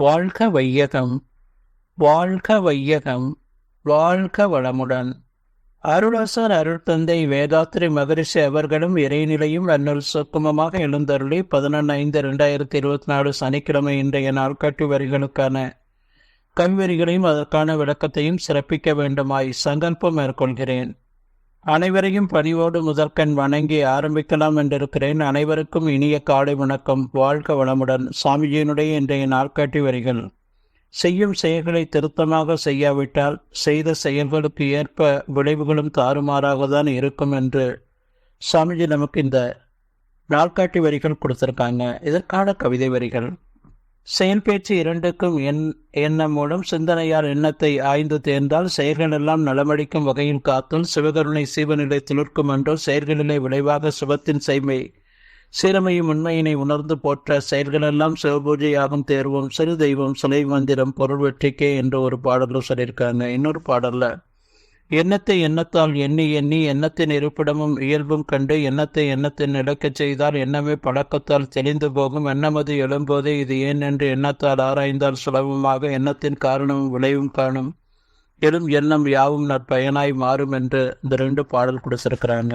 வாழ்க வையகம் வாழ்க வையகம் வாழ்க வளமுடன். அருளாசர் அருள்தந்தை வேதாத்திரி மகரிஷி அவர்களும் இறைநிலையும் அன்னுள் சுக்குமமாக எழுந்தருளி பதினொன்று ஐந்து ரெண்டாயிரத்தி இருபத்தி நாலு சனிக்கிழமை இன்றைய நாள்காட்டி வரிகளுக்கான கல்வெறிகளையும் அதற்கான விளக்கத்தையும் சிறப்பிக்க வேண்டுமாய் சங்கல்பம் மேற்கொள்கிறேன். அனைவரையும் பணிவோடு முதற்கண் வணங்கி ஆரம்பிக்கலாம் என்றிருக்கிறேன். அனைவருக்கும் இனிய காலை வணக்கம். வாழ்க வளமுடன். சாமிஜியினுடைய இன்றைய நாட்காட்டி வரிகள். செய்யும் செயல்களை திருத்தமாக செய்யாவிட்டால் செய்த செயல்களுக்கு ஏற்ப விளைவுகளும் தாறுமாறாக தான் இருக்கும் என்று சாமிஜி நமக்கு இந்த நாட்காட்டி வரிகள் கொடுத்துருக்காங்க. இதற்கான கவிதை வரிகள். செயல் பேச்சு இரண்டுக்கும் என் எண்ணம் மூலம் சிந்தனையால் எண்ணத்தை ஆய்ந்து தேர்ந்தால் செயல்களெல்லாம் நலமடிக்கும் வகையில் காத்தும் சிவகருணை சீவநிலை துளிர்க்கும் என்றோ செயல்களிலே விளைவாக சிவத்தின் செய்மை சீரமையும் உண்மையினை உணர்ந்து போற்ற செயல்களெல்லாம் சிவபூஜையாகும் தேர்வோம் சிறு தெய்வம் சிலை மந்திரம் பொருள் வெற்றிக்கே என்று ஒரு பாடலும் சொல்லியிருக்காங்க. இன்னொரு பாடலில் எண்ணத்தை எண்ணத்தால் எண்ணி எண்ணி எண்ணத்தின் இருப்பிடமும் இயல்பும் கண்டு எண்ணத்தை எண்ணத்தின் நடக்கச் செய்தால் எண்ணமே பழக்கத்தால் தெளிந்து போகும். எண்ணமது எழும்போதே இது ஏன் என்று எண்ணத்தால் ஆராய்ந்தால் சுலபமாக எண்ணத்தின் காரணமும் விளைவும் காணும். எழும் எண்ணம் யாவும் நற்பயனாய் மாறும் என்று இந்த ரெண்டு பாடல் கொடுத்திருக்கிறாங்க.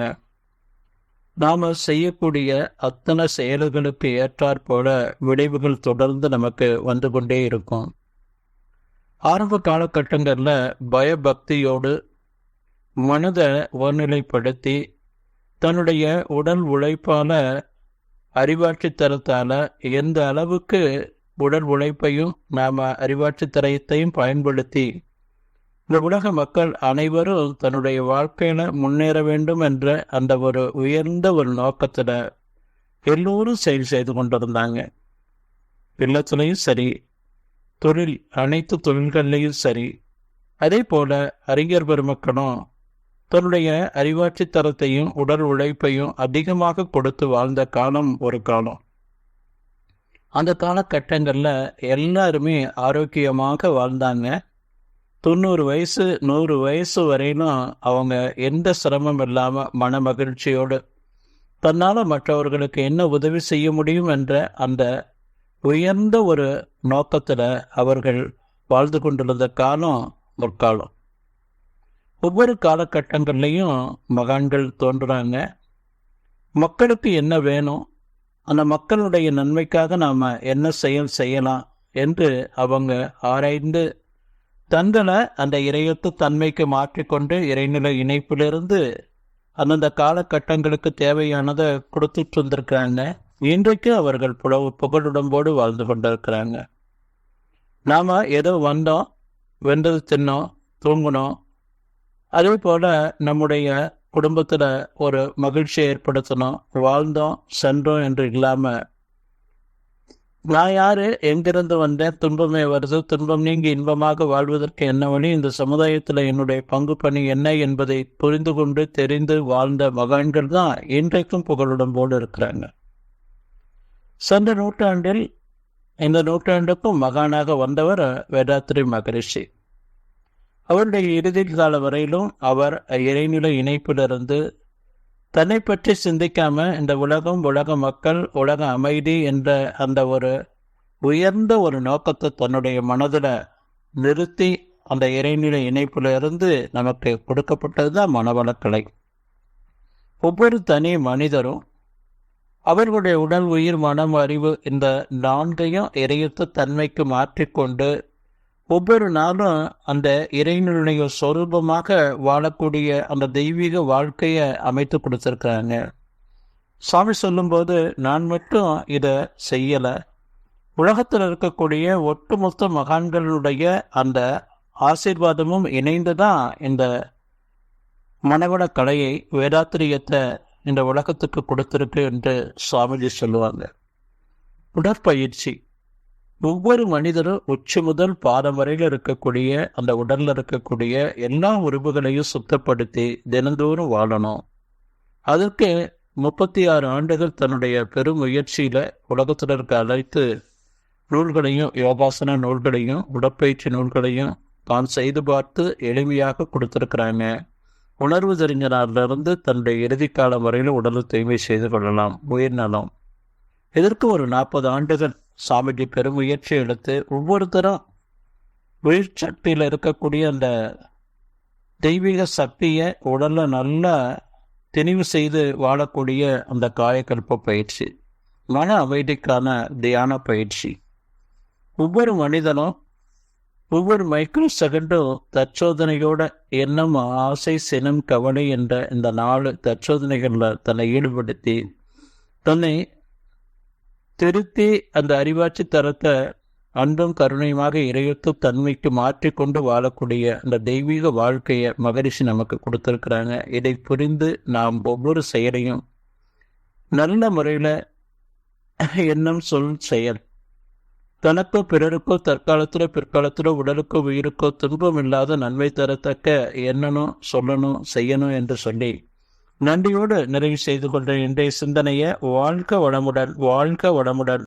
நாம் செய்யக்கூடிய அத்தனை செயல்களுக்கு ஏற்றாற் போல விளைவுகள் தொடர்ந்து நமக்கு வந்து கொண்டே இருக்கும். ஆரம்ப காலகட்டங்களில் பயபக்தியோடு மனதை ஒருநிலைப்படுத்தி தன்னுடைய உடல் உழைப்பால அறிவாட்சி தரத்தால எந்த அளவுக்கு உடல் உழைப்பையும் நாம் அறிவாட்சி தரத்தையும் பயன்படுத்தி இந்த உலக மக்கள் அனைவரும் தன்னுடைய வாழ்க்கையில முன்னேற வேண்டும் என்ற அந்த ஒரு உயர்ந்த ஒரு நோக்கத்துல எல்லோரும் செயல் செய்து கொண்டிருந்தாங்க. பிள்ளத்துலையும் சரி தொழில் அனைத்து தொழில்கள்லையும் சரி அதே போல அறிஞர் பெருமக்களும் தன்னுடைய அறிவாட்சி தரத்தையும் உடல் உழைப்பையும் அதிகமாக கொடுத்து வாழ்ந்த காலம் ஒரு காலம். அந்த காலகட்டங்களில் எல்லாருமே ஆரோக்கியமாக வாழ்ந்தாங்க. தொண்ணூறு வயசு நூறு வயசு வரையிலும் அவங்க எந்த சிரமம் இல்லாமல் மன மகிழ்ச்சியோடு தன்னால் மற்றவர்களுக்கு என்ன உதவி செய்ய முடியும் என்ற அந்த உயர்ந்த ஒரு நோக்கத்தில் அவர்கள் வாழ்ந்து கொண்டிருந்த காலம் முற்காலம். ஒவ்வொரு காலகட்டங்கள்லையும் மகான்கள் தோன்றுறாங்க. மக்களுக்கு என்ன வேணும்? அந்த மக்களுடைய நன்மைக்காக நாம் என்ன செயல் செய்யலாம் என்று அவங்க ஆராய்ந்து தங்களை அந்த இறையத்து தன்மைக்கு மாற்றிக்கொண்டு இறைநிலை இணைப்பிலிருந்து அந்தந்த காலகட்டங்களுக்கு தேவையானதை கொடுத்துட்டு வந்திருக்கிறாங்க. இன்றைக்கு அவர்கள் புலவு புகழுடம்போடு வாழ்ந்து கொண்டிருக்கிறாங்க. நாம் ஏதோ வந்தோம் வெந்தது தின்னோம் தூங்கினோம் அதே போல் நம்முடைய குடும்பத்தில் ஒரு மகிழ்ச்சியை ஏற்படுத்தணும். வாழ்ந்தோம் சென்றோம் என்று இல்லாமல் நான் யாரு? எங்கிருந்து வந்தேன்? துன்பமே வருது. துன்பம் நீங்கி இன்பமாக வாழ்வதற்கு என்ன வழி? இந்த சமுதாயத்தில் என்னுடைய பங்கு பணி என்ன என்பதை புரிந்து கொண்டு தெரிந்து வாழ்ந்த மகான்கள் தான் இன்றைக்கும் புகழுடன் போடு இருக்கிறாங்க. சென்ற நூற்றாண்டில் இந்த நூற்றாண்டுக்கும் மகானாக வந்தவர் வேதாத்ரி மகரிஷி. அவருடைய இறுதி கால வரையிலும் அவர் இறைநிலை இணைப்பிலிருந்து தன்னை பற்றி சிந்திக்காம இந்த உலகம் உலக மக்கள் உலக அமைதி என்ற அந்த ஒரு உயர்ந்த ஒரு நோக்கத்தை தன்னுடைய மனதில் நிறுத்தி அந்த இறைநிலை இணைப்பிலிருந்து நமக்கு கொடுக்கப்பட்டது தான் மனவளக்கலை. ஒவ்வொரு தனி மனிதரும் அவர்களுடைய உடல் உயிர் மனம் அறிவு இந்த நான்கையும் இறையத்த தன்மைக்கு மாற்றிக்கொண்டு ஒவ்வொரு நாளும் அந்த இறைநிலைய சொரூபமாக வாழக்கூடிய அந்த தெய்வீக வாழ்க்கையை அமைத்து கொடுத்துருக்குறாங்க. சாமி சொல்லும்போது நான் மட்டும் இதை செய்யலை. உலகத்தில் இருக்கக்கூடிய ஒட்டுமொத்த மகான்களுடைய அந்த ஆசீர்வாதமும் இணைந்து தான் இந்த மனவள கலையை வேதாத்திரியத்தை இந்த உலகத்துக்கு கொடுத்துருக்கு என்று சுவாமிஜி சொல்லுவாங்க. உடற்பயிற்சி. ஒவ்வொரு மனிதரும் உச்சி முதல் பாதம் வரையில் இருக்கக்கூடிய அந்த உடல்ல இருக்கக்கூடிய எல்லா உறுப்புகளையும் சுத்தப்படுத்தி தினந்தோறும் வாழணும். அதற்கு முப்பத்தி ஆறு ஆண்டுகள் தன்னுடைய பெரும் முயற்சியில உலகத்தில் இருக்க அனைத்து நூல்களையும் யோகாசன நூல்களையும் உடற்பயிற்சி நூல்களையும் தான் செய்து பார்த்து எளிமையாக கொடுத்திருக்கிறாங்க. உணர்வு தெரிஞ்சனாரிலிருந்து தன்னுடைய இறுதி காலம் வரையில் உடலை தூய்மை செய்து கொள்ளலாம். உயிர் நலம். இதற்கு ஒரு நாற்பது ஆண்டுகள் சாமிஜி பெருமுயற்சி எடுத்து ஒவ்வொருத்தரும் உயிர்ச்சக்தியில் இருக்கக்கூடிய அந்த தெய்வீக சக்தியை உடலில் நல்லா தெளிவு செய்து வாழக்கூடிய அந்த காயக்கல்ப பயிற்சி மன அமைதிக்கான தியான பயிற்சி. ஒவ்வொரு மனிதனும் ஒவ்வொரு மைக்ரோ செகண்டும் தற்சோதனையோட எண்ணம் ஆசை சினம் கவலை என்ற இந்த நாலு தற்சோதனைகளில் தன்னை ஈடுபடுத்தி தன்னை திருத்தி அந்த அறிவாட்சி தரத்தை அன்பும் கருணையுமாக இறையத்தும் தன்மைக்கு மாற்றிக்கொண்டு வாழக்கூடிய அந்த தெய்வீக வாழ்க்கையை மகரிஷி நமக்கு கொடுத்துருக்குறாங்க. இதை புரிந்து நாம் ஒவ்வொரு செயலையும் நல்ல முறையில் எண்ணம் சொல் செயல். தனக்கோ பிறருக்கோ தற்காலத்திலோ பிற்காலத்திலோ உடலுக்கோ உயிருக்கோ துன்பம் இல்லாத நன்மை தரத்தக்க எண்ணணும் சொல்லணும் செய்யணும் என்று சொல்லி நன்றியோடு நிறைவு செய்து கொண்ட இன்றைய சிந்தனையை வாழ்க வளமுடன் வாழ்க வளமுடன்.